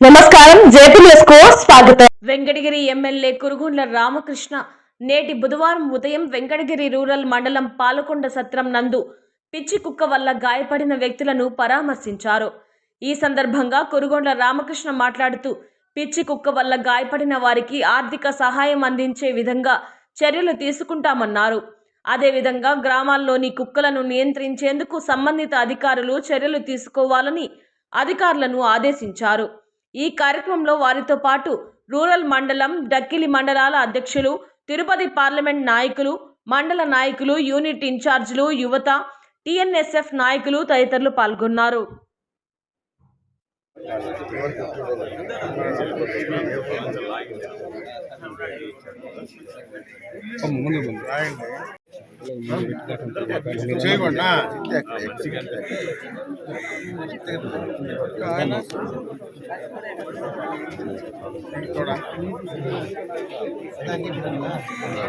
నమస్కారం జేపీ స్వాగతం. వెంకటగిరి ఎమ్మెల్యే కురుగుండ్ల రామకృష్ణ నేటి బుధవారం ఉదయం వెంకటగిరి రూరల్ మండలం పాలకొండ సత్రం నందు పిచ్చి కుక్క వల్ల గాయపడిన వ్యక్తులను పరామర్శించారు. ఈ సందర్భంగా కురుగొండ్ల రామకృష్ణ మాట్లాడుతూ పిచ్చి కుక్క వల్ల గాయపడిన వారికి ఆర్థిక సహాయం అందించే విధంగా చర్యలు తీసుకుంటామన్నారు. అదేవిధంగా గ్రామాల్లోని కుక్కలను నియంత్రించేందుకు సంబంధిత అధికారులు చర్యలు తీసుకోవాలని అధికారులను ఆదేశించారు. ఈ కార్యక్రమంలో వారితో పాటు రూరల్ మండలం డక్కిలి మండలాల అధ్యక్షులు తిరుపతి పార్లమెంట్ నాయకులు మండల నాయకులు యూనిట్ ఇన్ఛార్జీలు యువత టిఎన్ఎస్ఎఫ్ నాయకులు తదితరులు పాల్గొన్నారు. ముందు ముందు. చేయకుండా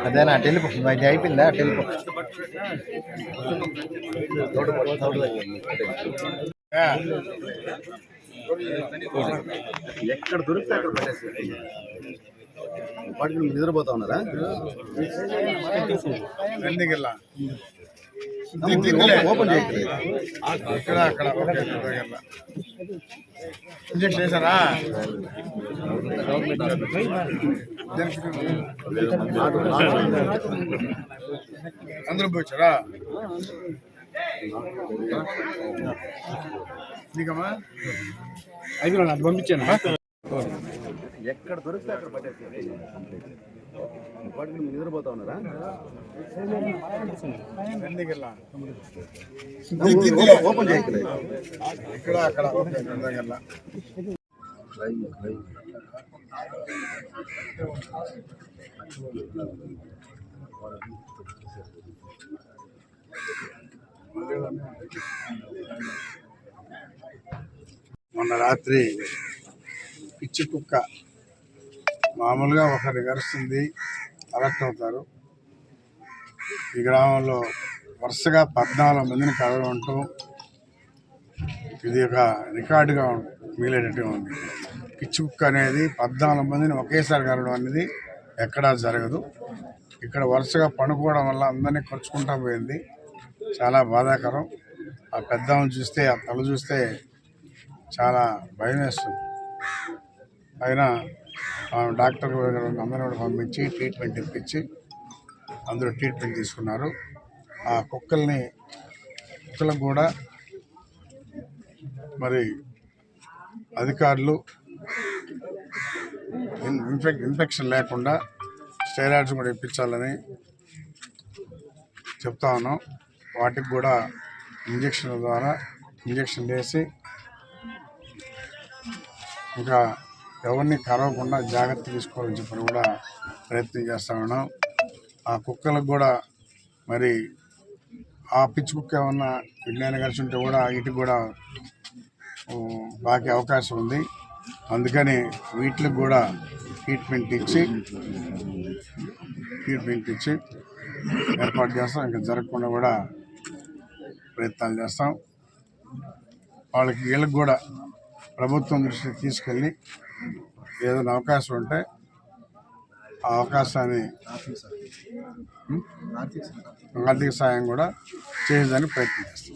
అదేనా టెలిపో ఇది అయిపోయిందా టెలిపో ఎక్కడ దొరికితే అక్కడ పట్టేసి వాటికి నిద్రపోతా ఉన్నారా? ఓపెన్ చేయట్లేదు. అక్కడ. వేసారా అందరూ పోయిచ్చారా? నీకమ్మా? అయిపోయినా పంపించాను? ఎక్కడ దొరికితే అక్కడ పట్టేసి వాటికి మీరు నిద్రపోతా ఉన్నారా? రెండుకెళ్ళ ఓపెన్ చేయట్లేదు ఇక్కడ. అక్కడ. ఓకే రెండుకెళ్ళ మొన్న రాత్రి పిచ్చి కుక్క. మామూలుగా ఒకరిని గరుస్తుంది అలర్ట్ అవుతారు. ఈ గ్రామంలో వరుసగా పద్నాలుగు మందిని కలవడం ఇది ఒక రికార్డుగా మిగిలేటట్టుగా ఉంది. పిచ్చి కుక్క అనేది పద్నాలుగు మందిని ఒకేసారి కలవడం అనేది ఎక్కడా జరగదు. ఇక్కడ వరుసగా పడుకోవడం వల్ల అందరినీ ఖర్చుకుంటా పోయింది. చాలా బాధాకరం. ఆ పెద్దవని చూస్తే ఆ తల చూస్తే చాలా భయం వేస్తుంది. ఆయన ఆ డాక్టర్ అందరిని కూడా పంపించి ట్రీట్మెంట్ ఇప్పించి అందరూ ట్రీట్మెంట్ తీసుకున్నారు. ఆ కుక్కల్ని కుక్కలకు కూడా మరి అధికారులు ఇన్ఫెక్ ఇన్ఫెక్షన్ లేకుండా స్టెరాయిడ్స్ కూడా ఇప్పించాలని చెప్తా ఉన్నాం. వాటికి కూడా ఇంజక్షన్ల ద్వారా ఇంజక్షన్ వేసి ఇంకా ఎవరిని కరవకుండా జాగ్రత్త తీసుకోవాలని చెప్పని కూడా ప్రయత్నం చేస్తా ఉన్నాం. ఆ కుక్కలకు కూడా మరి ఆ పిచ్చి కుక్క ఏమన్నా విజ్ఞాన కలిసి ఉంటే కూడా ఇటు కూడా బాకే అవకాశం ఉంది. అందుకని వీటికి కూడా ట్రీట్మెంట్ ఇచ్చి ట్రీట్మెంట్ ఇచ్చి ఏర్పాటు చేస్తాం. ఇంకా జరగకుండా కూడా ప్రయత్నాలు చేస్తాం. వాళ్ళకి వీళ్ళకి కూడా ప్రభుత్వం దృష్టికి తీసుకెళ్ళి ఏదైనా అవకాశం ఉంటే ఆ అవకాశాన్ని? ఆర్థిక సాయం కూడా చేయడానికి ప్రయత్నం చేస్తాం